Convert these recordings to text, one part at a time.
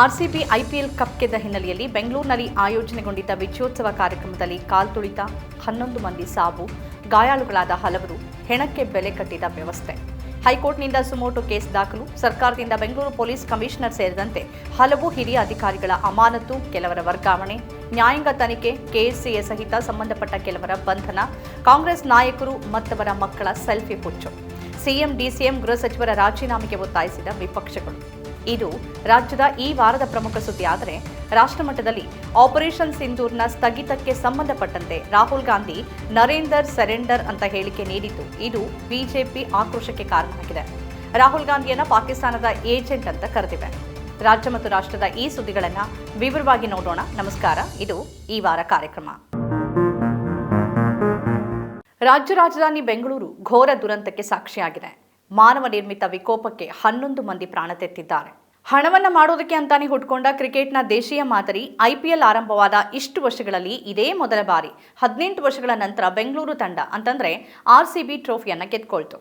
RCB IPL cup ಗೆದ್ದ ಹಿನ್ನೆಲೆಯಲ್ಲಿ ಬೆಂಗಳೂರಿನಲ್ಲಿ ಆಯೋಜನೆಗೊಂಡಿದ್ದ ವಿಜಯೋತ್ಸವ ಕಾರ್ಯಕ್ರಮದಲ್ಲಿ ಕಾಲ್ತುಳಿತ ಹನ್ನೊಂದು ಮಂದಿ ಸಾವು, ಗಾಯಾಳುಗಳಾದ ಹಲವರು ಹೆಣಕ್ಕೆ ಬೆಲೆ ಕಟ್ಟಿದ ವ್ಯವಸ್ಥೆ. ಹೈಕೋರ್ಟ್ನಿಂದ ಸುಮೋಟೋ ಕೇಸ್ ದಾಖಲು, ಸರ್ಕಾರದಿಂದ ಬೆಂಗಳೂರು ಪೊಲೀಸ್ ಕಮಿಷನರ್ ಸೇರಿದಂತೆ ಹಲವು ಹಿರಿಯ ಅಧಿಕಾರಿಗಳ ಅಮಾನತು ಕೆಲವರ ವರ್ಗಾವಣೆ, ನ್ಯಾಯಾಂಗ ತನಿಖೆ, ಕೆಎಸ್ಸಿಎ ಸಹಿತ ಸಂಬಂಧಪಟ್ಟ ಕೆಲವರ ಬಂಧನ, ಕಾಂಗ್ರೆಸ್ ನಾಯಕರು ಮತ್ತವರ ಮಕ್ಕಳ ಸೆಲ್ಫಿ ಪುಚ್ಚು. ಸಿಎಂ, ಡಿಸಿಎಂ ಗೃಹ ಸಚಿವರ ರಾಜೀನಾಮೆಗೆ ಒತ್ತಾಯಿಸಿದ ವಿಪಕ್ಷಗಳು. ಇದು ರಾಜ್ಯದ ಈ ವಾರದ ಪ್ರಮುಖ ಸುದ್ದಿ ಆದರೆ ರಾಷ್ಟ್ರಮಟ್ಟದಲ್ಲಿ ಆಪರೇಷನ್ ಸಿಂಧೂರ್ನ ಸ್ಥಗಿತಕ್ಕೆ ಸಂಬಂಧಪಟ್ಟಂತೆ ರಾಹುಲ್ ಗಾಂಧಿ ನರೇಂದರ್ ಸೆರೆಂಡರ್ ಅಂತ ಹೇಳಿಕೆ ನೀಡಿದ್ದು. ಇದು ಬಿಜೆಪಿ ಆಕ್ರೋಶಕ್ಕೆ ಕಾರಣವಾಗಿದೆ. ರಾಹುಲ್ ಗಾಂಧಿಯನ್ನ ಪಾಕಿಸ್ತಾನದ ಏಜೆಂಟ್ ಅಂತ ಕರೆದಿವೆ. ರಾಜ್ಯ ಮತ್ತು ರಾಷ್ಟ್ರದ ಈ ಸುದ್ದಿಗಳನ್ನು ವಿವರವಾಗಿ ನೋಡೋಣ. ನಮಸ್ಕಾರ. ಇದು ಈ ವಾರ ಕಾರ್ಯಕ್ರಮ. ರಾಜ್ಯ ರಾಜಧಾನಿ ಬೆಂಗಳೂರು ಘೋರ ದುರಂತಕ್ಕೆ ಸಾಕ್ಷಿಯಾಗಿದೆ. ಮಾನವ ನಿರ್ಮಿತ ವಿಕೋಪಕ್ಕೆ ಹನ್ನೊಂದು ಮಂದಿ ಪ್ರಾಣ ತೆತ್ತಿದ್ದಾರೆ. ಹಣವನ್ನ ಮಾಡೋದಕ್ಕೆ ಅಂತಾನೆ ಹುಟ್ಕೊಂಡ ಕ್ರಿಕೆಟ್ನ ದೇಶೀಯ ಮಾದರಿ ಐಪಿಎಲ್ ಆರಂಭವಾದ ಇಷ್ಟು ವರ್ಷಗಳಲ್ಲಿ ಇದೇ ಮೊದಲ ಬಾರಿ. ಹದಿನೆಂಟು ವರ್ಷಗಳ ನಂತರ ಬೆಂಗಳೂರು ತಂಡ ಅಂತಂದ್ರೆ ಆರ್ ಸಿ ಬಿ ಟ್ರೋಫಿಯನ್ನ ಗೆದ್ಕೊಳ್ತು.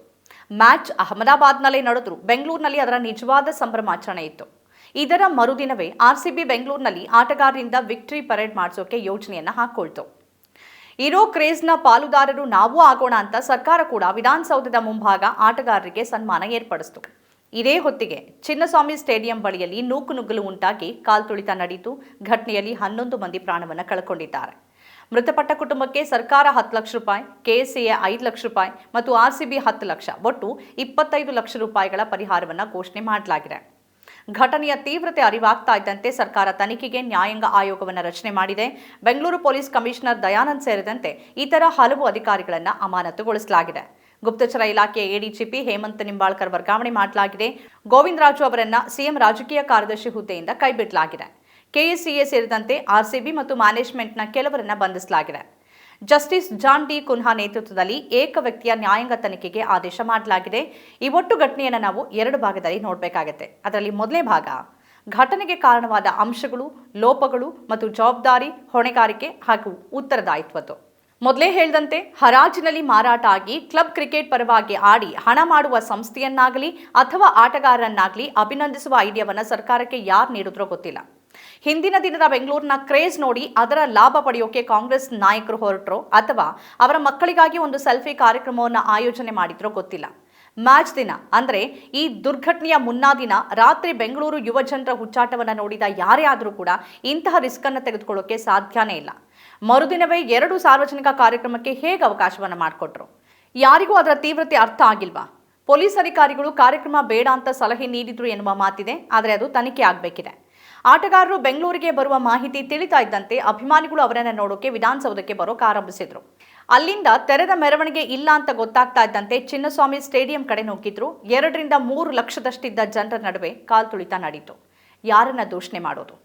ಮ್ಯಾಚ್ ಅಹಮದಾಬಾದ್ನಲ್ಲೇ ನಡೆದ್ರು. ಬೆಂಗಳೂರಿನಲ್ಲಿ ಅದರ ನಿಜವಾದ ಸಂಭ್ರಮಾಚರಣೆ ಇತ್ತು. ಇದರ ಮರುದಿನವೇ ಆರ್ ಸಿ ಬಿ ಬೆಂಗಳೂರಿನಲ್ಲಿ ಆಟಗಾರರಿಂದ ವಿಕ್ಟರಿ ಪರೇಡ್ ಮಾಡಿಸೋಕೆ ಯೋಜನೆಯನ್ನು ಹಾಕೊಳ್ತು. ಇರೋ ಕ್ರೇಜ್ನ ಪಾಲುದಾರರು ನಾವು ಆಗೋಣ ಅಂತ ಸರ್ಕಾರ ಕೂಡ ವಿಧಾನಸೌಧದ ಮುಂಭಾಗ ಆಟಗಾರರಿಗೆ ಸನ್ಮಾನ ಏರ್ಪಡಿಸಿತು. ಇದೇ ಹೊತ್ತಿಗೆ ಚಿನ್ನಸ್ವಾಮಿ ಸ್ಟೇಡಿಯಂ ಬಳಿಯಲ್ಲಿ ನೂಕು ನುಗ್ಗಲು ಉಂಟಾಗಿ ಕಾಲ್ತುಳಿತ ನಡೆಯಿತು. ಘಟನೆಯಲ್ಲಿ ಹನ್ನೊಂದು ಮಂದಿ ಪ್ರಾಣವನ್ನು ಕಳ್ಕೊಂಡಿದ್ದಾರೆ. ಮೃತಪಟ್ಟ ಕುಟುಂಬಕ್ಕೆ ಸರ್ಕಾರ ಹತ್ತು ಲಕ್ಷ ರೂಪಾಯಿ, ಕೆಎಸ್ಸಿಎ ಐದು ಲಕ್ಷ ರೂಪಾಯಿ ಮತ್ತು ಆರ್ಸಿಬಿ ಹತ್ತು ಲಕ್ಷ. ಒಟ್ಟು ಇಪ್ಪತ್ತೈದು ಲಕ್ಷ ರೂಪಾಯಿಗಳ ಪರಿಹಾರವನ್ನು ಘೋಷಣೆ ಮಾಡಲಾಗಿದೆ. ಘಟನೆಯ ತೀವ್ರತೆ ಅರಿವಾಗ್ತಾ ಇದ್ದಂತೆ ಸರ್ಕಾರ ತನಿಖೆಗೆ ನ್ಯಾಯಾಂಗ ಆಯೋಗವನ್ನು ರಚನೆ ಮಾಡಿದೆ. ಬೆಂಗಳೂರು ಪೊಲೀಸ್ ಕಮಿಷನರ್ ದಯಾನಂದ್ ಸೇರಿದಂತೆ ಇತರ ಹಲವು ಅಧಿಕಾರಿಗಳನ್ನು ಅಮಾನತುಗೊಳಿಸಲಾಗಿದೆ. ಗುಪ್ತಚರ ಇಲಾಖೆಯ ಎಡಿಜಿಪಿ ಹೇಮಂತ್ ನಿಂಬಾಳ್ಕರ್ ವರ್ಗಾವಣೆ ಮಾಡಲಾಗಿದೆ. ಗೋವಿಂದರಾಜು ಅವರನ್ನ ಸಿಎಂ ರಾಜಕೀಯ ಕಾರ್ಯದರ್ಶಿ ಹುದ್ದೆಯಿಂದ ಕೈಬಿಡಲಾಗಿದೆ. ಕೆಎಸ್ಸಿಎ ಸೇರಿದಂತೆ ಆರ್ಸಿಬಿ ಮತ್ತು ಮ್ಯಾನೇಜ್ಮೆಂಟ್ನ ಕೆಲವರನ್ನ ಬಂಧಿಸಲಾಗಿದೆ. ಜಸ್ಟಿಸ್ ಜಾನ್ ಡಿ ಕುನ್ಹಾ ನೇತೃತ್ವದಲ್ಲಿ ಏಕ ವ್ಯಕ್ತಿಯ ನ್ಯಾಯಾಂಗ ತನಿಖೆಗೆ ಆದೇಶ ಮಾಡಲಾಗಿದೆ. ಈ ಒಟ್ಟು ಘಟನೆಯನ್ನು ನಾವು ಎರಡು ಭಾಗದಲ್ಲಿ ನೋಡಬೇಕಾಗತ್ತೆ. ಅದರಲ್ಲಿ ಮೊದಲನೇ ಭಾಗ, ಘಟನೆಗೆ ಕಾರಣವಾದ ಅಂಶಗಳು, ಲೋಪಗಳು ಮತ್ತು ಜವಾಬ್ದಾರಿ, ಹೊಣೆಗಾರಿಕೆ ಹಾಗೂ ಉತ್ತರದಾಯಿತ್ವದ್ದು. ಮೊದಲೇ ಹೇಳಿದಂತೆ, ಹರಾಜಿನಲ್ಲಿ ಮಾರಾಟ ಆಗಿ ಕ್ಲಬ್ ಕ್ರಿಕೆಟ್ ಪರವಾಗಿ ಆಡಿ ಹಣ ಮಾಡುವ ಸಂಸ್ಥೆಯನ್ನಾಗಲಿ ಅಥವಾ ಆಟಗಾರರನ್ನಾಗಲಿ ಅಭಿನಂದಿಸುವ ಐಡಿಯಾವನ್ನು ಸರ್ಕಾರಕ್ಕೆ ಯಾರು ನೀಡಿದ್ರೋ ಗೊತ್ತಿಲ್ಲ. ಹಿಂದಿನ ದಿನದ ಬೆಂಗಳೂರಿನ ಕ್ರೇಜ್ ನೋಡಿ ಅದರ ಲಾಭ ಪಡೆಯೋಕೆ ಕಾಂಗ್ರೆಸ್ ನಾಯಕರು ಹೊರಟರು ಅಥವಾ ಅವರ ಮಕ್ಕಳಿಗಾಗಿ ಒಂದು ಸೆಲ್ಫಿ ಕಾರ್ಯಕ್ರಮವನ್ನು ಆಯೋಜನೆ ಮಾಡಿದ್ರೋ ಗೊತ್ತಿಲ್ಲ. ಮ್ಯಾಚ್ ದಿನ ಅಂದ್ರೆ ಈ ದುರ್ಘಟನೆಯ ಮುನ್ನಾ ದಿನ ರಾತ್ರಿ ಬೆಂಗಳೂರು ಯುವ ಜನರ ಹುಚ್ಚಾಟವನ್ನು ನೋಡಿದ ಯಾರೇ ಆದರೂ ಕೂಡ ಇಂತಹ ರಿಸ್ಕ್ ಅನ್ನು ತೆಗೆದುಕೊಳ್ಳೋಕೆ ಸಾಧ್ಯನೇ ಇಲ್ಲ. ಮರುದಿನವೇ ಎರಡು ಸಾರ್ವಜನಿಕ ಕಾರ್ಯಕ್ರಮಕ್ಕೆ ಹೇಗೆ ಅವಕಾಶವನ್ನು ಮಾಡಿಕೊಟ್ರು? ಯಾರಿಗೂ ಅದರ ತೀವ್ರತೆ ಅರ್ಥ ಆಗಿಲ್ವಾ? ಪೊಲೀಸ್ ಅಧಿಕಾರಿಗಳು ಕಾರ್ಯಕ್ರಮ ಬೇಡ ಅಂತ ಸಲಹೆ ನೀಡಿದ್ರು ಎನ್ನುವ ಮಾತಿದೆ, ಆದರೆ ಅದು ತನಿಖೆ ಆಗಬೇಕಿದೆ. ಆಟಗಾರರು ಬೆಂಗಳೂರಿಗೆ ಬರುವ ಮಾಹಿತಿ ತಿಳಿತಾ ಇದ್ದಂತೆ ಅಭಿಮಾನಿಗಳು ಅವರನ್ನು ನೋಡೋಕೆ ವಿಧಾನಸೌಧಕ್ಕೆ ಬರೋಕೆ ಆರಂಭಿಸಿದ್ರು. ಅಲ್ಲಿಂದ ತೆರೆದ ಮೆರವಣಿಗೆ ಇಲ್ಲ ಅಂತ ಗೊತ್ತಾಗ್ತಾ ಇದ್ದಂತೆ ಚಿನ್ನಸ್ವಾಮಿ ಸ್ಟೇಡಿಯಂ ಕಡೆ ನುಗ್ಗಿದ್ರು. ಎರಡರಿಂದ ಮೂರು ಲಕ್ಷದಷ್ಟಿದ್ದ ಜನರ ನಡುವೆ ಕಾಲ್ತುಳಿತ ನಡೀತು ಯಾರನ್ನ ದೂಷಣೆ ಮಾಡೋದು?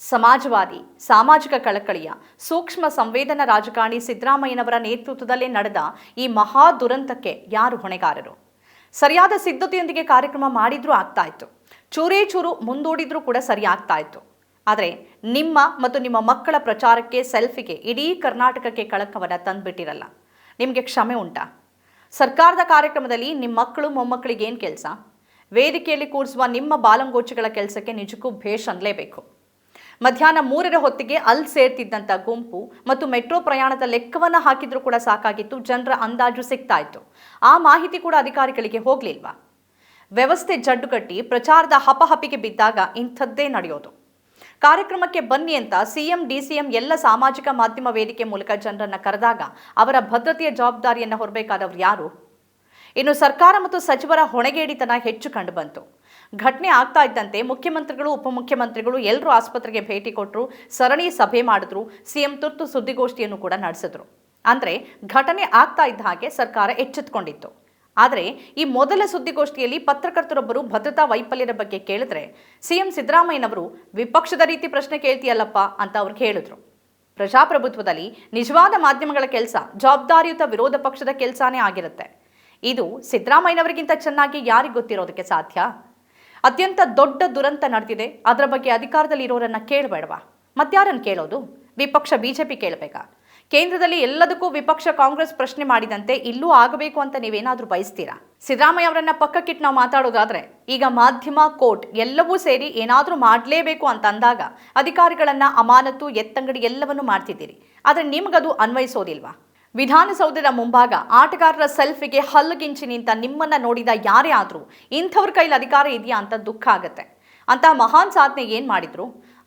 ಸಮಾಜವಾದಿ, ಸಾಮಾಜಿಕ ಕಳಕಳಿಯ, ಸೂಕ್ಷ್ಮ ಸಂವೇದನಾ ರಾಜಕಾರಣಿ ಸಿದ್ದರಾಮಯ್ಯನವರ ನೇತೃತ್ವದಲ್ಲಿ ನಡೆದ ಈ ಮಹಾ ದುರಂತಕ್ಕೆ ಯಾರು ಹೊಣೆಗಾರರು? ಸರಿಯಾದ ಸಿದ್ಧತೆಯೊಂದಿಗೆ ಕಾರ್ಯಕ್ರಮ ಮಾಡಿದ್ರೂ ಆಗ್ತಾ ಇತ್ತು. ಚೂರೇ ಚೂರು ಮುಂದೂಡಿದ್ರೂ ಕೂಡ ಸರಿ ಆಗ್ತಾ ಇತ್ತು. ಆದರೆ ನಿಮ್ಮ ಮತ್ತು ನಿಮ್ಮ ಮಕ್ಕಳ ಪ್ರಚಾರಕ್ಕೆ ಸೆಲ್ಫಿಗೆ ಇಡೀ ಕರ್ನಾಟಕಕ್ಕೆ ಕಳಕವನ್ನು ತಂದುಬಿಟ್ಟಿರಲ್ಲ. ನಿಮಗೆ ಕ್ಷಮೆ ಉಂಟಾ? ಸರ್ಕಾರದ ಕಾರ್ಯಕ್ರಮದಲ್ಲಿ ನಿಮ್ಮ ಮಕ್ಕಳು ಮೊಮ್ಮಕ್ಕಳಿಗೆ ಏನು ಕೆಲಸ? ವೇದಿಕೆಯಲ್ಲಿ ಕೂರಿಸುವ ನಿಮ್ಮ ಬಾಲಂಗೋಚಿಗಳ ಕೆಲಸಕ್ಕೆ ನಿಜಕ್ಕೂ ಭೇಷ್ ಅನ್ನಲೇಬೇಕು ಮಧ್ಯಾಹ್ನ ಮೂರರ ಹೊತ್ತಿಗೆ ಅಲ್ಲಿ ಸೇರ್ತಿದ್ದಂಥ ಗುಂಪು ಮತ್ತು ಮೆಟ್ರೋ ಪ್ರಯಾಣದ ಲೆಕ್ಕವನ್ನು ಹಾಕಿದ್ರೂ ಕೂಡ ಸಾಕಾಗಿತ್ತು, ಜನರ ಅಂದಾಜು ಸಿಗ್ತಾ ಇತ್ತು. ಆ ಮಾಹಿತಿ ಕೂಡ ಅಧಿಕಾರಿಗಳಿಗೆ ಹೋಗ್ಲಿಲ್ವಾ? ವ್ಯವಸ್ಥೆ ಜಡ್ಡುಗಟ್ಟಿ ಪ್ರಚಾರದ ಹಪಹಪಿಗೆ ಬಿದ್ದಾಗ ಇಂಥದ್ದೇ ನಡೆಯೋದು. ಕಾರ್ಯಕ್ರಮಕ್ಕೆ ಬನ್ನಿ ಅಂತ ಸಿಎಂ, ಡಿಸಿಎಂ ಎಲ್ಲ ಸಾಮಾಜಿಕ ಮಾಧ್ಯಮ ವೇದಿಕೆ ಮೂಲಕ ಜನರನ್ನ ಕರೆದಾಗ ಅವರ ಭದ್ರತೆಯ ಜವಾಬ್ದಾರಿಯನ್ನು ಹೊರಬೇಕಾದವರು ಯಾರು? ಇನ್ನು ಸರ್ಕಾರ ಮತ್ತು ಸಚಿವರ ಹೊಣೆಗೇಡಿತನ ಹೆಚ್ಚು ಕಂಡುಬಂತು ಘಟನೆ ಆಗ್ತಾ ಇದ್ದಂತೆ ಮುಖ್ಯಮಂತ್ರಿಗಳು, ಉಪಮುಖ್ಯಮಂತ್ರಿಗಳು ಎಲ್ಲರೂ ಆಸ್ಪತ್ರೆಗೆ ಭೇಟಿ ಕೊಟ್ಟರು ಸರಣಿ ಸಭೆ ಮಾಡಿದ್ರು, ಸಿಎಂ ತುರ್ತು ಸುದ್ದಿಗೋಷ್ಠಿಯನ್ನು ಕೂಡ ನಡೆಸಿದ್ರು. ಅಂದರೆ ಘಟನೆ ಆಗ್ತಾ ಇದ್ದ ಹಾಗೆ ಸರ್ಕಾರ ಎಚ್ಚೆತ್ತುಕೊಂಡಿತ್ತು ಆದರೆ ಈ ಮೊದಲ ಸುದ್ದಿಗೋಷ್ಠಿಯಲ್ಲಿ ಪತ್ರಕರ್ತರೊಬ್ಬರು ಭದ್ರತಾ ವೈಫಲ್ಯದ ಬಗ್ಗೆ ಕೇಳಿದ್ರೆ ಸಿಎಂ ಸಿದ್ದರಾಮಯ್ಯನವರು ವಿಪಕ್ಷದ ರೀತಿ ಪ್ರಶ್ನೆ ಕೇಳ್ತೀಯಲ್ಲಪ್ಪ ಅಂತ ಅವ್ರು ಹೇಳಿದ್ರು ಪ್ರಜಾಪ್ರಭುತ್ವದಲ್ಲಿ ನಿಜವಾದ ಮಾಧ್ಯಮಗಳ ಕೆಲಸ ಜವಾಬ್ದಾರಿಯುತ ವಿರೋಧ ಪಕ್ಷದ ಕೆಲಸನೇ ಆಗಿರುತ್ತೆ. ಇದು ಸಿದ್ದರಾಮಯ್ಯನವರಿಗಿಂತ ಚೆನ್ನಾಗಿ ಯಾರಿಗೆ ಗೊತ್ತಿರೋದಕ್ಕೆ ಸಾಧ್ಯ? ಅತ್ಯಂತ ದೊಡ್ಡ ದುರಂತ ನಡೆದಿದೆ. ಅದರ ಬಗ್ಗೆ ಅಧಿಕಾರದಲ್ಲಿ ಇರೋರನ್ನ ಕೇಳಬೇಡವಾ? ಮತ್ತಾರನ್ನು ಕೇಳೋದು? ವಿಪಕ್ಷ ಬಿಜೆಪಿ ಕೇಳಬೇಕಾ? ಕೇಂದ್ರದಲ್ಲಿ ಎಲ್ಲದಕ್ಕೂ ವಿಪಕ್ಷ ಕಾಂಗ್ರೆಸ್ ಪ್ರಶ್ನೆ ಮಾಡಿದಂತೆ ಇಲ್ಲೂ ಆಗಬೇಕು ಅಂತ ನೀವೇನಾದ್ರೂ ಬಯಸ್ತೀರಾ? ಸಿದ್ದರಾಮಯ್ಯ ಅವರನ್ನ ಪಕ್ಕಕ್ಕಿಟ್ಟು ನಾವು ಮಾತಾಡೋದಾದ್ರೆ, ಈಗ ಮಾಧ್ಯಮ, ಕೋರ್ಟ್ ಎಲ್ಲವೂ ಸೇರಿ ಏನಾದರೂ ಮಾಡಲೇಬೇಕು ಅಂತ ಅಂದಾಗ ಅಧಿಕಾರಿಗಳನ್ನ ಅಮಾನತು ಎತ್ತಂಗಡಿ ಎಲ್ಲವನ್ನೂ ಮಾಡ್ತಿದ್ದೀರಿ. ಆದರೆ ನಿಮ್ಗದು ಅನ್ವಯಿಸೋದಿಲ್ವಾ? ವಿಧಾನಸೌಧದ ಮುಂಭಾಗ ಆಟಗಾರರ ಸೆಲ್ಫಿಗೆ ಹಲ್ಲುಗಿಂಚಿ ನಿಂತ ನಿಮ್ಮನ್ನ ನೋಡಿದ ಯಾರೇ ಆದರೂ ಇಂಥವ್ರ ಕೈಲಿ ಅಧಿಕಾರ ಇದೆಯಾ ಅಂತ ದುಃಖ ಆಗುತ್ತೆ. ಅಂತಹ ಮಹಾನ್ ಸಾಧನೆ ಏನು ಮಾಡಿದ್ರು?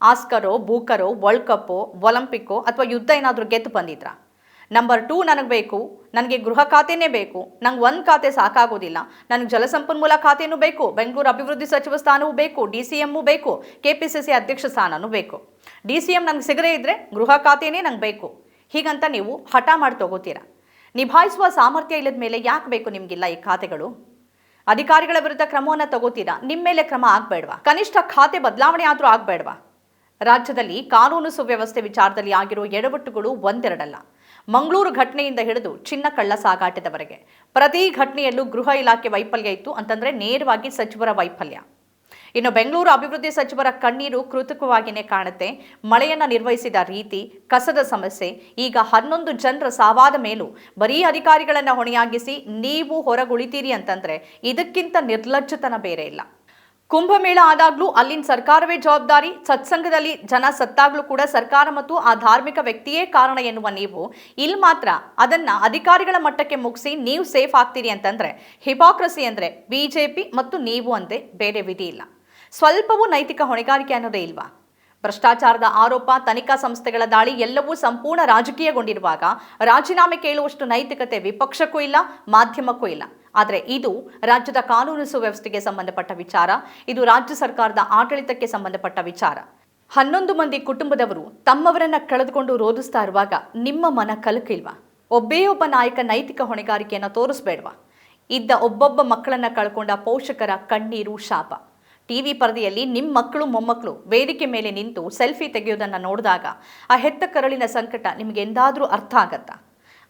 ಆಸ್ಕರೋ, ಬೂಕರೋ, ವರ್ಲ್ಡ್ ಕಪ್ಪೋ ಒಲಿಂಪಿಕ್ಕೋ ಅಥವಾ ಯುದ್ಧ ಏನಾದರೂ ಗೆದ್ದು ಬಂದಿದ್ರಾ? ನಂಬರ್ ಟೂ ನನಗೆ ಬೇಕು, ನನಗೆ ಗೃಹ ಖಾತೆನೇ ಬೇಕು, ನಂಗೆ ಒಂದು ಖಾತೆ ಸಾಕಾಗೋದಿಲ್ಲ. ನನಗೆ ಜಲಸಂಪನ್ಮೂಲ ಖಾತೆನೂ ಬೇಕು, ಬೆಂಗಳೂರು ಅಭಿವೃದ್ಧಿ ಸಚಿವ ಸ್ಥಾನವೂ ಬೇಕು, ಡಿ ಸಿ ಎಮ್ಮು ಬೇಕು, ಕೆ ಪಿ ಸಿ ಸಿ ಅಧ್ಯಕ್ಷ ಸ್ಥಾನವೂ ಬೇಕು. ಡಿ ಸಿ ಎಂ ನಂಗೆ ಸಿಗದೇ ಇದ್ದರೆ ಗೃಹ ಖಾತೆನೇ ನಂಗೆ ಬೇಕು. ಹೀಗಂತ ನೀವು ಹಠ ಮಾಡಿ ತಗೋತೀರಾ? ನಿಭಾಯಿಸುವ ಸಾಮರ್ಥ್ಯ ಇಲ್ಲದ ಮೇಲೆ ಯಾಕೆ ಬೇಕು ನಿಮಗಿಲ್ಲ ಈ ಖಾತೆಗಳು? ಅಧಿಕಾರಿಗಳ ವಿರುದ್ಧ ಕ್ರಮವನ್ನು ತಗೋತೀರಾ? ನಿಮ್ಮ ಮೇಲೆ ಕ್ರಮ ಆಗಬೇಡವಾ? ಕನಿಷ್ಠ ಖಾತೆ ಬದಲಾವಣೆ ಆದರೂ ಆಗ್ಬೇಡ್ವಾ? ರಾಜ್ಯದಲ್ಲಿ ಕಾನೂನು ಸುವ್ಯವಸ್ಥೆ ವಿಚಾರದಲ್ಲಿ ಆಗಿರೋ ಎಡವಟ್ಟುಗಳು ಒಂದೆರಡಲ್ಲ. ಮಂಗಳೂರು ಘಟನೆಯಿಂದ ಹಿಡಿದು ಚಿನ್ನ ಕಳ್ಳ ಸಾಗಾಟದವರೆಗೆ. ಪ್ರತಿ ಘಟನೆಯಲ್ಲೂ ಗೃಹ ಇಲಾಖೆ ವೈಫಲ್ಯ ಇತ್ತು ಅಂತಂದ್ರೆ ನೇರವಾಗಿ ಸಚಿವರ ವೈಫಲ್ಯ. ಇನ್ನು ಬೆಂಗಳೂರು ಅಭಿವೃದ್ಧಿ ಸಚಿವರ ಕಣ್ಣೀರು ಕೃತಕವಾಗಿಯೇ ಕಾಣುತ್ತೆ. ಮಳೆಯನ್ನ ನಿರ್ವಹಿಸಿದ ರೀತಿ, ಕಸದ ಸಮಸ್ಯೆ, ಈಗ ಹನ್ನೊಂದು ಜನರ ಸಾವಾದ ಮೇಲೂ ಬರೀ ಅಧಿಕಾರಿಗಳನ್ನ ಹೊಣೆಯಾಗಿಸಿ ನೀವು ಹೊರಗುಳಿತೀರಿ ಅಂತಂದ್ರೆ ಇದಕ್ಕಿಂತ ನಿರ್ಲಜ್ಜತನ ಬೇರೆ ಇಲ್ಲ. ಕುಂಭಮೇಳ ಆದಾಗ್ಲೂ ಅಲ್ಲಿನ ಸರ್ಕಾರವೇ ಜವಾಬ್ದಾರಿ. ಸತ್ಸಂಗದಲ್ಲಿ ಜನ ಸತ್ತಾಗ್ಲೂ ಕೂಡ ಸರ್ಕಾರ ಮತ್ತು ಆ ಧಾರ್ಮಿಕ ವ್ಯಕ್ತಿಯೇ ಕಾರಣ ಎನ್ನುವ ನೀವು. ಇಲ್ಲಿ ಮಾತ್ರ ಅದನ್ನ ಅಧಿಕಾರಿಗಳ ಮಟ್ಟಕ್ಕೆ ಮುಗಿಸಿ ನೀವು ಸೇಫ್ ಆಗ್ತೀರಿ ಅಂತಂದ್ರೆ, ಹಿಪಾಕ್ರಸಿ ಅಂದ್ರೆ ಬಿಜೆಪಿ ಮತ್ತು ನೀವು ಅಂತೆ ಬೇರೆ ವಿಧಿ ಇಲ್ಲ. ಸ್ವಲ್ಪವೂ ನೈತಿಕ ಹೊಣೆಗಾರಿಕೆ ಅನ್ನೋದೇ ಇಲ್ವಾ? ಭ್ರಷ್ಟಾಚಾರದ ಆರೋಪ, ತನಿಖಾ ಸಂಸ್ಥೆಗಳ ದಾಳಿ ಎಲ್ಲವೂ ಸಂಪೂರ್ಣ ರಾಜಕೀಯಗೊಂಡಿರುವಾಗ ರಾಜೀನಾಮೆ ಕೇಳುವಷ್ಟು ನೈತಿಕತೆ ವಿಪಕ್ಷಕ್ಕೂ ಇಲ್ಲ, ಮಾಧ್ಯಮಕ್ಕೂ ಇಲ್ಲ. ಆದರೆ ಇದು ರಾಜ್ಯದ ಕಾನೂನು ಸುವ್ಯವಸ್ಥೆಗೆ ಸಂಬಂಧಪಟ್ಟ ವಿಚಾರ, ಇದು ರಾಜ್ಯ ಸರ್ಕಾರದ ಆಡಳಿತಕ್ಕೆ ಸಂಬಂಧಪಟ್ಟ ವಿಚಾರ. ಹನ್ನೊಂದು ಮಂದಿ ಕುಟುಂಬದವರು ತಮ್ಮವರನ್ನ ಕಳೆದುಕೊಂಡು ರೋಧಿಸ್ತಾ ಇರುವಾಗ ನಿಮ್ಮ ಮನ ಕಲಕಿಲ್ವಾ? ಒಬ್ಬೇ ಒಬ್ಬ ನಾಯಕ ನೈತಿಕ ಹೊಣೆಗಾರಿಕೆಯನ್ನು ತೋರಿಸ್ಬೇಡ್ವಾ? ಇದ್ದ ಒಬ್ಬೊಬ್ಬ ಮಕ್ಕಳನ್ನ ಕಳ್ಕೊಂಡ ಪೋಷಕರ ಕಣ್ಣೀರು ಶಾಪ. ಟಿವಿ ಪರದೆಯಲ್ಲಿ ನಿಮ್ಮ ಮಕ್ಕಳು ಮೊಮ್ಮಕ್ಕಳು ವೇದಿಕೆ ಮೇಲೆ ನಿಂತು ಸೆಲ್ಫಿ ತೆಗೆಯೋದನ್ನ ನೋಡಿದಾಗ ಆ ಹೆತ್ತ ಕರಳಿನ ಸಂಕಟ ನಿಮಗೆ ಎಂದಾದರೂ ಅರ್ಥ ಆಗತ್ತಾ?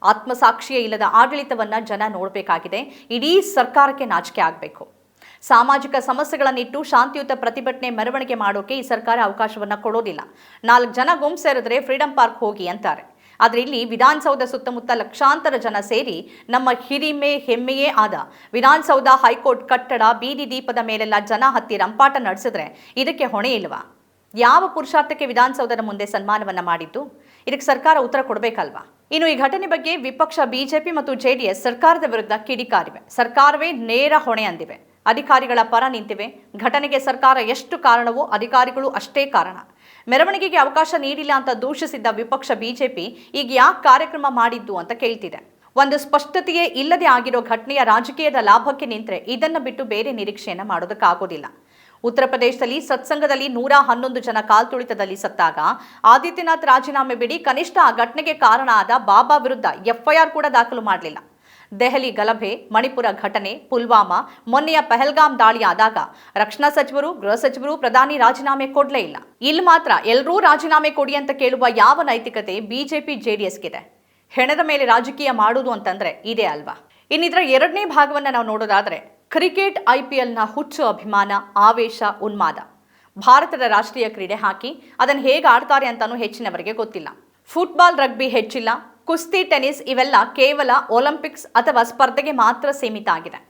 ಆತ್ಮಸಾಕ್ಷಿಯೇ ಇಲ್ಲದ ಆಡಳಿತವನ್ನ ಜನ ನೋಡಬೇಕಾಗಿದೆ. ಇಡೀ ಸರ್ಕಾರಕ್ಕೆ ನಾಚಿಕೆ ಆಗಬೇಕು. ಸಾಮಾಜಿಕ ಸಮಸ್ಯೆಗಳನ್ನಿಟ್ಟು ಶಾಂತಿಯುತ ಪ್ರತಿಭಟನೆ ಮೆರವಣಿಗೆ ಮಾಡೋಕೆ ಈ ಸರ್ಕಾರ ಅವಕಾಶವನ್ನ ಕೊಡೋದಿಲ್ಲ. ನಾಲ್ಕು ಜನ ಗುಂಪು ಸೇರಿದ್ರೆ ಫ್ರೀಡಂ ಪಾರ್ಕ್ ಹೋಗಿ ಅಂತಾರೆ. ಆದರೆ ಇಲ್ಲಿ ವಿಧಾನಸೌಧ ಸುತ್ತಮುತ್ತ ಲಕ್ಷಾಂತರ ಜನ ಸೇರಿ ನಮ್ಮ ಹಿರಿಮೆ ಹೆಮ್ಮೆಯೇ ಆದ. ವಿಧಾನಸೌಧ ಹೈಕೋರ್ಟ್ ಕಟ್ಟಡ, ಬೀದಿ ದೀಪದ ಮೇಲೆಲ್ಲ ಜನ ಹತ್ತಿ ರಂಪಾಟ ನಡೆಸಿದ್ರೆ ಇದಕ್ಕೆ ಹೊಣೆ ಇಲ್ವಾ? ಯಾವ ಪುರುಷಾರ್ಥಕ್ಕೆ ವಿಧಾನಸೌಧದ ಮುಂದೆ ಸನ್ಮಾನವನ್ನು ಮಾಡಿದ್ದು? ಇದಕ್ಕೆ ಸರ್ಕಾರ ಉತ್ತರ ಕೊಡಬೇಕಲ್ವಾ? ಇನ್ನು ಈ ಘಟನೆ ಬಗ್ಗೆ ವಿಪಕ್ಷ ಬಿಜೆಪಿ ಮತ್ತು ಜೆಡಿಎಸ್ ಸರ್ಕಾರದ ವಿರುದ್ಧ ಕಿಡಿಕಾರಿವೆ. ಸರ್ಕಾರವೇ ನೇರ ಹೊಣೆ ಅಂದಿವೆ. ಅಧಿಕಾರಿಗಳ ಪರ ನಿಂತಿವೆ. ಘಟನೆಗೆ ಸರ್ಕಾರ ಎಷ್ಟು ಕಾರಣವೋ ಅಧಿಕಾರಿಗಳು ಅಷ್ಟೇ ಕಾರಣ. ಮೆರವಣಿಗೆಗೆ ಅವಕಾಶ ನೀಡಿಲ್ಲ ಅಂತ ದೂಷಿಸಿದ್ದ ವಿಪಕ್ಷ ಬಿಜೆಪಿ ಈಗ ಯಾಕೆ ಕಾರ್ಯಕ್ರಮ ಮಾಡಿದ್ದು ಅಂತ ಕೇಳ್ತಿದೆ. ಒಂದು ಸ್ಪಷ್ಟತೆಯೇ ಇಲ್ಲದೆ ಆಗಿರೋ ಘಟನೆಯ ರಾಜಕೀಯದ ಲಾಭಕ್ಕೆ ನಿಂತರೆ ಇದನ್ನು ಬಿಟ್ಟು ಬೇರೆ ನಿರೀಕ್ಷೆಯನ್ನು ಮಾಡೋದಕ್ಕಾಗೋದಿಲ್ಲ. ಉತ್ತರ ಪ್ರದೇಶದಲ್ಲಿ ಸತ್ಸಂಗದಲ್ಲಿ ನೂರ ಹನ್ನೊಂದು ಜನ ಕಾಲ್ತುಳಿತದಲ್ಲಿ ಸತ್ತಾಗ. ಆದಿತ್ಯನಾಥ್ ರಾಜೀನಾಮೆ ಬಿಡಿ ಕನಿಷ್ಠ ಆ ಘಟನೆಗೆ ಕಾರಣ ಆದ ಬಾಬಾ ವಿರುದ್ಧ ಎಫ್ಐಆರ್ ಕೂಡ ದಾಖಲು ಮಾಡಲಿಲ್ಲ. ದೆಹಲಿ ಗಲಭೆ, ಮಣಿಪುರ ಘಟನೆ, ಪುಲ್ವಾಮಾ, ಮೊನ್ನೆಯ ಪಹಲ್ಗಾಮ್ ದಾಳಿ ಆದಾಗ ರಕ್ಷಣಾ ಸಚಿವರು, ಗೃಹ ಸಚಿವರು, ಪ್ರಧಾನಿ ರಾಜೀನಾಮೆ ಕೊಡಲೇ ಇಲ್ಲ. ಇಲ್ಲಿ ಮಾತ್ರ ಎಲ್ಲರೂ ರಾಜೀನಾಮೆ ಕೊಡಿ ಅಂತ ಕೇಳುವ ಯಾವ ನೈತಿಕತೆ ಬಿಜೆಪಿ ಜೆಡಿಎಸ್ಗಿದೆ? ಹೆಣದ ಮೇಲೆ ರಾಜಕೀಯ ಮಾಡುವುದು ಅಂತಂದ್ರೆ ಇದೇ ಅಲ್ವಾ? ಇನ್ನಿದ್ರ ಎರಡನೇ ಭಾಗವನ್ನ ನಾವು ನೋಡೋದಾದ್ರೆ ಕ್ರಿಕೆಟ್ ಐಪಿಎಲ್ನ ಹುಚ್ಚು ಅಭಿಮಾನ, ಆವೇಶ, ಉನ್ಮಾದ. ಭಾರತದ ರಾಷ್ಟ್ರೀಯ ಕ್ರೀಡೆ ಹಾಕಿ ಅದನ್ನು ಹೇಗೆ ಆಡ್ತಾರೆ ಅಂತಲೂ ಹೆಚ್ಚಿನವರಿಗೆ ಗೊತ್ತಿಲ್ಲ. ಫುಟ್ಬಾಲ್, ರಗ್ಬಿ ಹೆಚ್ಚಿಲ್ಲ. ಕುಸ್ತಿ, ಟೆನಿಸ್ ಇವೆಲ್ಲ ಕೇವಲ ಒಲಿಂಪಿಕ್ಸ್ ಅಥವಾ ಸ್ಪರ್ಧೆಗೆ ಮಾತ್ರ ಸೀಮಿತ ಆಗಿದೆ.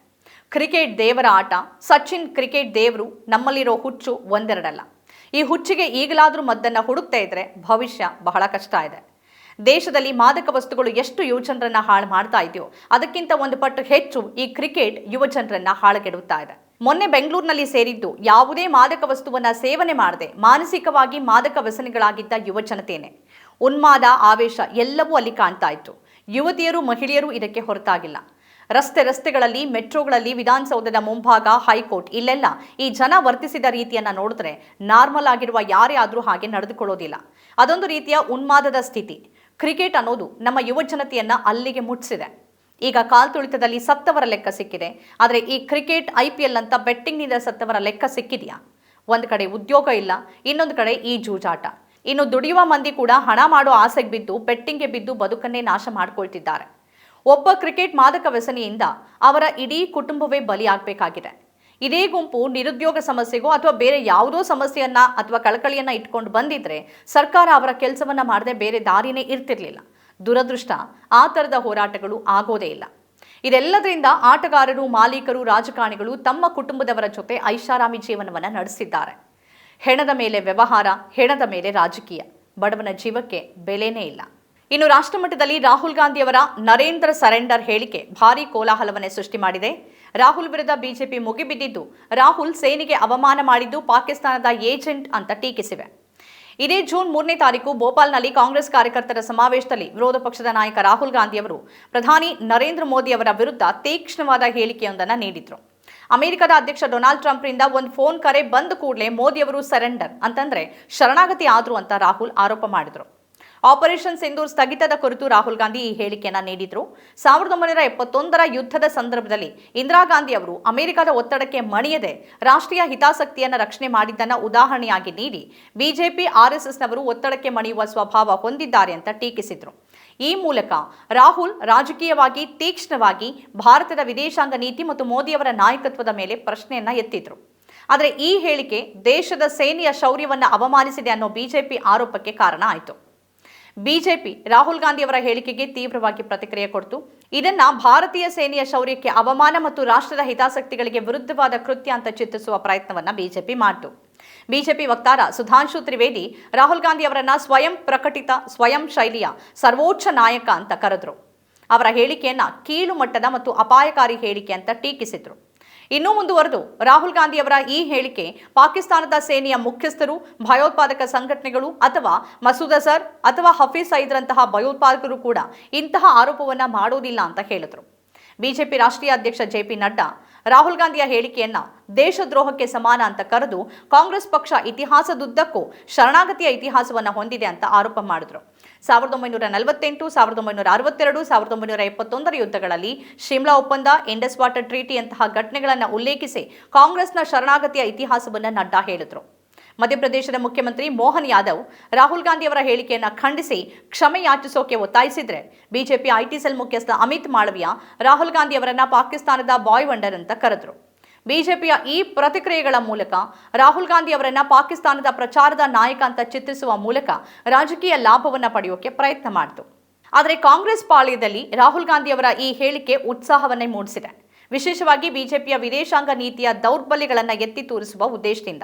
ಕ್ರಿಕೆಟ್ ದೇವರ ಆಟ, ಸಚಿನ್ ಕ್ರಿಕೆಟ್ ದೇವರು ನಮ್ಮಲ್ಲಿರೋ ಹುಚ್ಚು ಒಂದೆರಡಲ್ಲ. ಈ ಹುಚ್ಚಿಗೆ ಈಗಲಾದರೂ ಮದ್ದನ್ನು ಹುಡುಕ್ತಾ ಇದ್ರೆ ಭವಿಷ್ಯ ಬಹಳ ಕಷ್ಟ ಇದೆ. ದೇಶದಲ್ಲಿ ಮಾದಕ ವಸ್ತುಗಳು ಎಷ್ಟು ಯುವಜನರನ್ನ ಹಾಳು ಮಾಡ್ತಾ ಇದೆಯೋ, ಅದಕ್ಕಿಂತ ಒಂದು ಪಟ್ಟು ಹೆಚ್ಚು ಈ ಕ್ರಿಕೆಟ್ ಯುವಜನರನ್ನ ಹಾಳುಗೆಡುತ್ತಾ ಇದೆ. ಮೊನ್ನೆ ಬೆಂಗಳೂರಿನಲ್ಲಿ ಸೇರಿದ್ದು ಯಾವುದೇ ಮಾದಕ ವಸ್ತುವನ್ನ ಸೇವನೆ ಮಾಡದೆ ಮಾನಸಿಕವಾಗಿ ಮಾದಕ ವ್ಯಸನಿಗಳಾಗಿದ್ದ ಯುವ ಉನ್ಮಾದ ಆವೇಶ ಎಲ್ಲವೂ ಅಲ್ಲಿ ಕಾಣ್ತಾ ಇತ್ತು. ಯುವತಿಯರು ಮಹಿಳೆಯರು ಇದಕ್ಕೆ ಹೊರತಾಗಿಲ್ಲ. ರಸ್ತೆ ರಸ್ತೆಗಳಲ್ಲಿ, ಮೆಟ್ರೋಗಳಲ್ಲಿ, ವಿಧಾನಸೌಧದ ಮುಂಭಾಗ, ಹೈಕೋರ್ಟ್ ಇಲ್ಲೆಲ್ಲ ಈ ಜನ ವರ್ತಿಸಿದ ರೀತಿಯನ್ನ ನೋಡಿದ್ರೆ ನಾರ್ಮಲ್ ಆಗಿರುವ ಯಾರೇ ಆದರೂ ಹಾಗೆ ನಡೆದುಕೊಳ್ಳೋದಿಲ್ಲ. ಅದೊಂದು ರೀತಿಯ ಉನ್ಮಾದದ ಸ್ಥಿತಿ. ಕ್ರಿಕೆಟ್ ಅನ್ನೋದು ನಮ್ಮ ಯುವ ಜನತೆಯನ್ನ ಅಲ್ಲಿಗೆ ಮುಟ್ಟಿಸಿದೆ ಈಗ ಕಾಲ್ತುಳಿತದಲ್ಲಿ ಸತ್ತವರ ಲೆಕ್ಕ ಸಿಕ್ಕಿದೆ. ಆದರೆ ಈ ಕ್ರಿಕೆಟ್, ಐ ಪಿ ಎಲ್ ಅಂತ ಬೆಟ್ಟಿಂಗ್ನಿಂದ ಸತ್ತವರ ಲೆಕ್ಕ ಸಿಕ್ಕಿದೆಯಾ? ಒಂದು ಕಡೆ ಉದ್ಯೋಗ ಇಲ್ಲ, ಇನ್ನೊಂದು ಕಡೆ ಈ ಜೂಜಾಟ. ಇನ್ನು ದುಡಿಯುವ ಮಂದಿ ಕೂಡ ಹಣ ಮಾಡೋ ಆಸೆಗೆ ಬಿದ್ದು ಬೆಟ್ಟಿಂಗ್ಗೆ ಬಿದ್ದು ಬದುಕನ್ನೇ ನಾಶ ಮಾಡಿಕೊಳ್ತಿದ್ದಾರೆ. ಒಬ್ಬ ಕ್ರಿಕೆಟ್ ಮಾದಕ ವ್ಯಸನಿಯಿಂದ ಅವರ ಇಡೀ ಕುಟುಂಬವೇ ಬಲಿಯಾಗಬೇಕಾಗಿದೆ. ಇದೇ ಗುಂಪು ನಿರುದ್ಯೋಗ ಸಮಸ್ಯೆಗೋ ಅಥವಾ ಬೇರೆ ಯಾವುದೋ ಸಮಸ್ಯೆಯನ್ನ ಅಥವಾ ಕಳಕಳಿಯನ್ನ ಇಟ್ಕೊಂಡು ಬಂದಿದ್ರೆ ಸರ್ಕಾರ ಅವರ ಕೆಲಸವನ್ನ ಮಾಡದೆ ಬೇರೆ ದಾರಿನೇ ಇರ್ತಿರ್ಲಿಲ್ಲ. ದುರದೃಷ್ಟ. ಆ ತರದ ಹೋರಾಟಗಳು ಆಗೋದೇ ಇಲ್ಲ. ಇದೆಲ್ಲದರಿಂದ ಆಟಗಾರರು, ಮಾಲೀಕರು, ರಾಜಕಾರಣಿಗಳು ತಮ್ಮ ಕುಟುಂಬದವರ ಜೊತೆ ಐಷಾರಾಮಿ ಜೀವನವನ್ನು ನಡೆಸಿದ್ದಾರೆ. ಹೆಣದ ಮೇಲೆ ವ್ಯವಹಾರ, ಹೆಣದ ಮೇಲೆ ರಾಜಕೀಯ. ಬಡವನ ಜೀವಕ್ಕೆ ಬೆಲೆನೇ ಇಲ್ಲ. ಇನ್ನು ರಾಷ್ಟ್ರಮಟ್ಟದಲ್ಲಿ ರಾಹುಲ್ ಗಾಂಧಿಯವರ ನರೇಂದ್ರ ಸರೆಂಡರ್ ಹೇಳಿಕೆ ಭಾರೀ ಕೋಲಾಹಲವನ್ನೇ ಸೃಷ್ಟಿ ಮಾಡಿದೆ. ರಾಹುಲ್ ವಿರುದ್ಧ ಬಿಜೆಪಿ ಮುಗಿಬಿದ್ದಿದ್ದು, ರಾಹುಲ್ ಸೇನೆಗೆ ಅವಮಾನ ಮಾಡಿದ್ದು ಪಾಕಿಸ್ತಾನದ ಏಜೆಂಟ್ ಅಂತ ಟೀಕಿಸಿವೆ. ಇದೇ ಜೂನ್ ಮೂರನೇ ತಾರೀಕು ಭೋಪಾಲ್ನಲ್ಲಿ ಕಾಂಗ್ರೆಸ್ ಕಾರ್ಯಕರ್ತರ ಸಮಾವೇಶದಲ್ಲಿ ವಿರೋಧ ಪಕ್ಷದ ನಾಯಕ ರಾಹುಲ್ ಗಾಂಧಿ ಅವರು ಪ್ರಧಾನಿ ನರೇಂದ್ರ ಮೋದಿ ಅವರ ವಿರುದ್ಧ ತೀಕ್ಷ್ಣವಾದ ಹೇಳಿಕೆಯೊಂದನ್ನು ನೀಡಿದರು. ಅಮೆರಿಕದ ಅಧ್ಯಕ್ಷ ಡೊನಾಲ್ಡ್ ಟ್ರಂಪ್ರಿಂದ ಒಂದು ಫೋನ್ ಕರೆ ಬಂದ ಕೂಡಲೇ ಮೋದಿ ಅವರು ಸರೆಂಡರ್ ಅಂತಂದ್ರೆ ಶರಣಾಗತಿ ಆದ್ರು ಅಂತ ರಾಹುಲ್ ಆರೋಪ ಮಾಡಿದ್ರು. ಆಪರೇಷನ್ ಸಿಂಧೂರ್ ಸ್ಥಗಿತದ ಕುರಿತು ರಾಹುಲ್ ಗಾಂಧಿ ಈ ಹೇಳಿಕೆಯನ್ನ ನೀಡಿದ್ರು. ಸಾವಿರದ ಒಂಬೈನೂರ ಎಪ್ಪತ್ತೊಂದರ ಯುದ್ಧದ ಸಂದರ್ಭದಲ್ಲಿ ಇಂದಿರಾ ಗಾಂಧಿ ಅವರು ಅಮೆರಿಕದ ಒತ್ತಡಕ್ಕೆ ಮಣಿಯದೆ ರಾಷ್ಟ್ರೀಯ ಹಿತಾಸಕ್ತಿಯನ್ನು ರಕ್ಷಣೆ ಮಾಡಿದ್ದನ್ನು ಉದಾಹರಣೆಯಾಗಿ ನೀಡಿ ಬಿಜೆಪಿ ಆರ್ಎಸ್ಎಸ್ನವರು ಒತ್ತಡಕ್ಕೆ ಮಣಿಯುವ ಸ್ವಭಾವ ಹೊಂದಿದ್ದಾರೆ ಅಂತ ಟೀಕಿಸಿದ್ರು. ಈ ಮೂಲಕ ರಾಹುಲ್ ರಾಜಕೀಯವಾಗಿ ತೀಕ್ಷ್ಣವಾಗಿ ಭಾರತದ ವಿದೇಶಾಂಗ ನೀತಿ ಮತ್ತು ಮೋದಿಯವರ ನಾಯಕತ್ವದ ಮೇಲೆ ಪ್ರಶ್ನೆಯನ್ನ ಎತ್ತಿದ್ರು. ಆದರೆ ಈ ಹೇಳಿಕೆ ದೇಶದ ಸೇನೆಯ ಶೌರ್ಯವನ್ನು ಅವಮಾನಿಸಿದೆ ಅನ್ನೋ ಬಿಜೆಪಿ ಆರೋಪಕ್ಕೆ ಕಾರಣ ಆಯಿತು. ಬಿಜೆಪಿ ರಾಹುಲ್ ಗಾಂಧಿ ಅವರ ಹೇಳಿಕೆಗೆ ತೀವ್ರವಾಗಿ ಪ್ರತಿಕ್ರಿಯೆ ಕೊಡ್ತು. ಇದನ್ನ ಭಾರತೀಯ ಸೇನೆಯ ಶೌರ್ಯಕ್ಕೆ ಅವಮಾನ ಮತ್ತು ರಾಷ್ಟ್ರದ ಹಿತಾಸಕ್ತಿಗಳಿಗೆ ವಿರುದ್ಧವಾದ ಕೃತ್ಯ ಅಂತ ಚಿತ್ರಿಸುವ ಪ್ರಯತ್ನವನ್ನ ಬಿಜೆಪಿ ಮಾಡಿತು. ಬಿಜೆಪಿ ವಕ್ತಾರ ಸುಧಾಂಶು ತ್ರಿವೇದಿ ರಾಹುಲ್ ಗಾಂಧಿ ಅವರನ್ನ ಸ್ವಯಂ ಪ್ರಕಟಿತ, ಸ್ವಯಂ ಶೈಲಿಯ ಸರ್ವೋಚ್ಚ ನಾಯಕ ಅಂತ ಕರೆದ್ರು. ಅವರ ಹೇಳಿಕೆಯನ್ನ ಕೀಳು ಮಟ್ಟದ ಮತ್ತು ಅಪಾಯಕಾರಿ ಹೇಳಿಕೆ ಅಂತ ಟೀಕಿಸಿದ್ರು. ಇನ್ನೂ ಮುಂದುವರೆದು ರಾಹುಲ್ ಗಾಂಧಿಯವರ ಈ ಹೇಳಿಕೆ ಪಾಕಿಸ್ತಾನದ ಸೇನೆಯ ಮುಖ್ಯಸ್ಥರು, ಭಯೋತ್ಪಾದಕ ಸಂಘಟನೆಗಳು ಅಥವಾ ಮಸೂದ್ ಅಜರ್ ಅಥವಾ ಹಫೀಜ್ ಸೈದ್ರಂತಹ ಭಯೋತ್ಪಾದಕರು ಕೂಡ ಇಂತಹ ಆರೋಪವನ್ನ ಮಾಡೋದಿಲ್ಲ ಅಂತ ಹೇಳಿದರು. ಬಿಜೆಪಿ ರಾಷ್ಟ್ರೀಯ ಅಧ್ಯಕ್ಷ ಜೆ ಪಿ ನಡ್ಡಾ ರಾಹುಲ್ ಗಾಂಧಿಯ ಹೇಳಿಕೆಯನ್ನ ದೇಶದ್ರೋಹಕ್ಕೆ ಸಮಾನ ಅಂತ ಕರೆದು ಕಾಂಗ್ರೆಸ್ ಪಕ್ಷ ಇತಿಹಾಸದುದ್ದಕ್ಕೂ ಶರಣಾಗತಿಯ ಇತಿಹಾಸವನ್ನ ಹೊಂದಿದೆ ಅಂತ ಆರೋಪ ಮಾಡಿದ್ರು. ಸಾವಿರದ ಒಂಬೈನೂರ ನಲವತ್ತೆಂಟು, ಸಾವಿರದ ಒಂಬೈನೂರ ಅರವತ್ತೆರಡು, ಸಾವಿರದ ಒಂಬೈನೂರ ಎಪ್ಪತ್ತೊಂದರ ಯುದ್ಧಗಳಲ್ಲಿ ಶಿಮ್ಲಾ ಒಪ್ಪಂದ, ಇಂಡಸ್ ವಾಟರ್ ಟ್ರೀಟಿಯಂತಹ ಘಟನೆಗಳನ್ನು ಉಲ್ಲೇಖಿಸಿ ಕಾಂಗ್ರೆಸ್ನ ಶರಣಾಗತಿಯ ಇತಿಹಾಸವನ್ನ ನಡ್ಡಾ ಹೇಳಿದ್ರು. ಮಧ್ಯಪ್ರದೇಶದ ಮುಖ್ಯಮಂತ್ರಿ ಮೋಹನ್ ಯಾದವ್ ರಾಹುಲ್ ಗಾಂಧಿ ಅವರ ಹೇಳಿಕೆಯನ್ನು ಖಂಡಿಸಿ ಕ್ಷಮೆ ಯಾಚಿಸೋಕೆ ಒತ್ತಾಯಿಸಿದ್ರೆ ಬಿಜೆಪಿ ಐಟಿ ಸೆಲ್ ಮುಖ್ಯಸ್ಥ ಅಮಿತ್ ಮಾಳವಿಯ ರಾಹುಲ್ ಗಾಂಧಿ ಅವರನ್ನ ಪಾಕಿಸ್ತಾನದ ಬಾಯ್ ವಂಡರ್ ಅಂತ ಕರೆದ್ರು. ಬಿಜೆಪಿಯ ಈ ಪ್ರತಿಕ್ರಿಯೆಗಳ ಮೂಲಕ ರಾಹುಲ್ ಗಾಂಧಿ ಅವರನ್ನ ಪಾಕಿಸ್ತಾನದ ಪ್ರಚಾರದ ನಾಯಕ ಅಂತ ಚಿತ್ರಿಸುವ ಮೂಲಕ ರಾಜಕೀಯ ಲಾಭವನ್ನ ಪಡೆಯೋಕೆ ಪ್ರಯತ್ನ ಮಾಡಿತು. ಆದರೆ ಕಾಂಗ್ರೆಸ್ ಪಾಳ್ಯದಲ್ಲಿ ರಾಹುಲ್ ಗಾಂಧಿ ಅವರ ಈ ಹೇಳಿಕೆ ಉತ್ಸಾಹವನ್ನೇ ಮೂಡಿಸಿದೆ. ವಿಶೇಷವಾಗಿ ಬಿಜೆಪಿಯ ವಿದೇಶಾಂಗ ನೀತಿಯ ದೌರ್ಬಲ್ಯಗಳನ್ನು ಎತ್ತಿ ತೋರಿಸುವ ಉದ್ದೇಶದಿಂದ.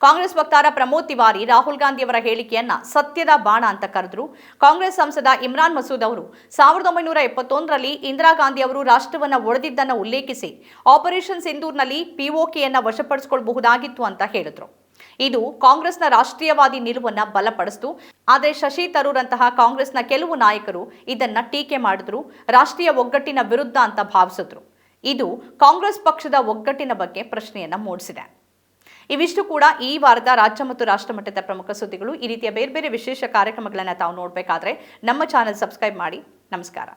ಕಾಂಗ್ರೆಸ್ ವಕ್ತಾರ ಪ್ರಮೋದ್ ತಿವಾರಿ ರಾಹುಲ್ ಗಾಂಧಿ ಅವರ ಹೇಳಿಕೆಯನ್ನ ಸತ್ಯದ ಬಾಣ ಅಂತ ಕರೆದ್ರು. ಕಾಂಗ್ರೆಸ್ ಸಂಸದ ಇಮ್ರಾನ್ ಮಸೂದ್ ಅವರು ಸಾವಿರದ ಒಂಬೈನೂರ ಎಪ್ಪತ್ತೊಂದರಲ್ಲಿ ಇಂದಿರಾ ಗಾಂಧಿ ಅವರು ರಾಷ್ಟ್ರವನ್ನ ಒಡೆದಿದ್ದನ್ನು ಉಲ್ಲೇಖಿಸಿ ಆಪರೇಷನ್ ಸಿಂಧೂರ್ನಲ್ಲಿ ಪಿಒಕೆಯನ್ನ ವಶಪಡಿಸಿಕೊಳ್ಳಬಹುದಾಗಿತ್ತು ಅಂತ ಹೇಳಿದ್ರು. ಇದು ಕಾಂಗ್ರೆಸ್ನ ರಾಷ್ಟ್ರೀಯವಾದಿ ನಿಲುವನ್ನ ಬಲಪಡಿಸಿತು. ಆದರೆ ಶಶಿ ತರೂರ್ ಅಂತಹ ಕಾಂಗ್ರೆಸ್ನ ಕೆಲವು ನಾಯಕರು ಇದನ್ನ ಟೀಕೆ ಮಾಡಿದ್ರು, ರಾಷ್ಟ್ರೀಯ ಒಗ್ಗಟ್ಟಿನ ವಿರುದ್ಧ ಅಂತ ಭಾವಿಸಿದ್ರು. ಇದು ಕಾಂಗ್ರೆಸ್ ಪಕ್ಷದ ಒಗ್ಗಟ್ಟಿನ ಬಗ್ಗೆ ಪ್ರಶ್ನೆಯನ್ನ ಮೂಡಿಸಿದೆ. ಇವಿಷ್ಟು ಕೂಡ ಈ ವಾರದ ರಾಜ್ಯ ಮತ್ತು ರಾಷ್ಟ್ರ ಮಟ್ಟದ ಪ್ರಮುಖ ಸುದ್ದಿಗಳು. ಈ ರೀತಿಯ ಬೇರೆ ಬೇರೆ ವಿಶೇಷ ಕಾರ್ಯಕ್ರಮಗಳನ್ನು ತಾವು ನೋಡಬೇಕಾದ್ರೆ ನಮ್ಮ ಚಾನೆಲ್ ಸಬ್ಸ್ಕ್ರೈಬ್ ಮಾಡಿ. ನಮಸ್ಕಾರ.